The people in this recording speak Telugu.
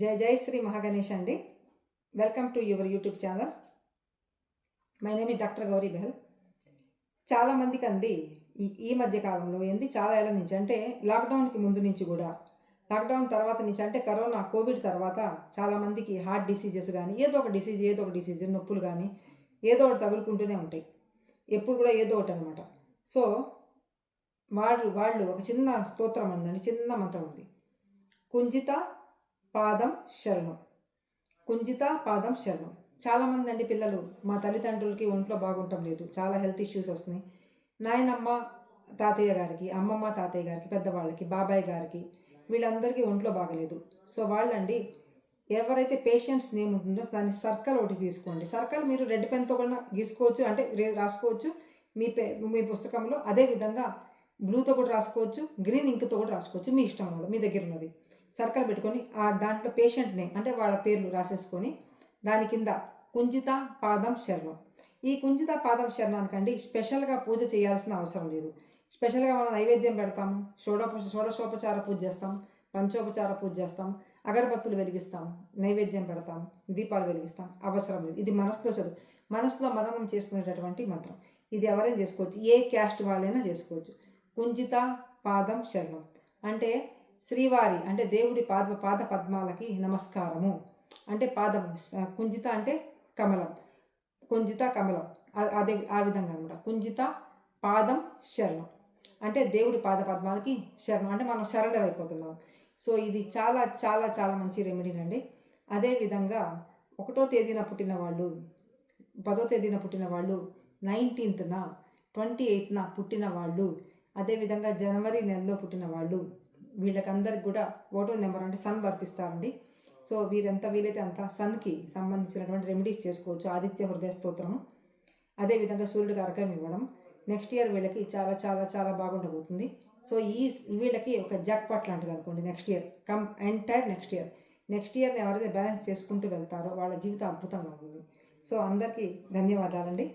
జై జై శ్రీ మహాగణేష్ అండి. Welcome to your YouTube channel my name ఈ డాక్టర్ గౌరీ బెహల్ చాలామందికి అంది ఈ ఈ మధ్య కాలంలో ఏంది చాలా ఏళ్ళ నుంచి అంటే లాక్డౌన్కి ముందు నుంచి కూడా లాక్డౌన్ తర్వాత నుంచి అంటే కరోనా కోవిడ్ తర్వాత చాలామందికి హార్ట్ డిసీజెస్ కానీ ఏదో ఒక డిసీజ్ ఏదో ఒక డిసీజ్ నొప్పులు కానీ ఏదో ఒకటి తగులుకుంటూనే ఉంటాయి. ఎప్పుడు కూడా ఏదో ఒకటి అనమాట సో వాళ్ళు వాళ్ళు ఒక చిన్న స్తోత్రం ఉందండి చిన్న మంత్రం ఉంది కుంజిత పాదం శరణం. కుంజిత పాదం శరణం. చాలామంది అండి పిల్లలు. మా తల్లిదండ్రులకి ఒంట్లో బాగుంటం లేదు. చాలా హెల్త్ ఇష్యూస్ వస్తున్నాయి. నాయనమ్మ తాతయ్య గారికి అమ్మమ్మ తాతయ్య గారికి పెద్దవాళ్ళకి బాబాయ్ గారికి వీళ్ళందరికీ ఒంట్లో బాగలేదు. సో వాళ్ళండి ఎవరైతే పేషెంట్స్ నేమ్ ఉంటుందో దాన్ని సర్కిల్ ఒకటి తీసుకోండి. సర్కిల్ మీరు రెడ్ పెన్తో కూడా గీసుకోవచ్చు అంటే రాసుకోవచ్చు. మీ పే మీ పుస్తకంలో అదే విధంగా బ్లూతో కూడా రాసుకోవచ్చు గ్రీన్ ఇంక్తో కూడా రాసుకోవచ్చు. మీ ఇష్టం వాళ్ళు మీ దగ్గర ఉన్నది. సర్కిల్ పెట్టుకొని ఆ దాంట్లో పేషెంట్ నేమ్ అంటే వాళ్ళ పేర్లు రాసేసుకొని దాని కింద కుంజిత పాదం శరణం. ఈ కుంజిత పాదం శరణానికండి స్పెషల్గా పూజ చేయాల్సిన అవసరం లేదు. స్పెషల్గా మనం నైవేద్యం పెడతాం షోడోప షోడశోపచార పూజ చేస్తాం పంచోపచార పూజ చేస్తాం అగరబత్తులు వెలిగిస్తాం నైవేద్యం పెడతాం దీపాలు వెలిగిస్తాం అవసరం లేదు. ఇది మనసులో చదువు. మనసులో మననం చేసుకునేటటువంటి మంత్రం. ఇది ఎవరైనా చేసుకోవచ్చు. ఏ క్యాస్ట్ వాళ్ళైనా చేసుకోవచ్చు. కుంజిత పాదం శరణం. అంటే శ్రీవారి అంటే దేవుడి పాద పాద పద్మాలకి నమస్కారము. అంటే పాదం కుంజిత అంటే కమలం. కుంజిత కమలం. అదే ఆ విధంగా అనమాట. కుంజిత పాదం శరణం. అంటే దేవుడి పాద పద్మాలకి శరణం. అంటే మనం శరణర్ అయిపోతున్నాం సో ఇది చాలా చాలా చాలా మంచి రెమెడీ అండి అదేవిధంగా ఒకటో తేదీన పుట్టిన వాళ్ళు పదో తేదీన పుట్టిన వాళ్ళు నైన్టీన్త్న ట్వంటీ ఎయిత్న పుట్టిన వాళ్ళు అదేవిధంగా జనవరి నెలలో పుట్టిన వాళ్ళు వీళ్ళకందరికి కూడా ఓటో నెంబర్ అంటే సన్ వర్తిస్తారండి. సో వీరంతా వీలైతే అంత సన్కి సంబంధించినటువంటి రెమెడీస్ చేసుకోవచ్చు. ఆదిత్య హృదయ స్తోత్రము. అదేవిధంగా సూర్యుడికి అరకం ఇవ్వడం. నెక్స్ట్ ఇయర్ వీళ్ళకి చాలా చాలా చాలా బాగుండబోతుంది. సో ఈ వీళ్ళకి ఒక జాక్పాట్ లాంటిది అనుకోండి next year. Come entire next year. Next ఇయర్ని ఎవరైతే బ్యాలెన్స్ చేసుకుంటూ వెళ్తారో వాళ్ళ జీవితం అద్భుతంగా ఉంటుంది. సో అందరికీ ధన్యవాదాలండి.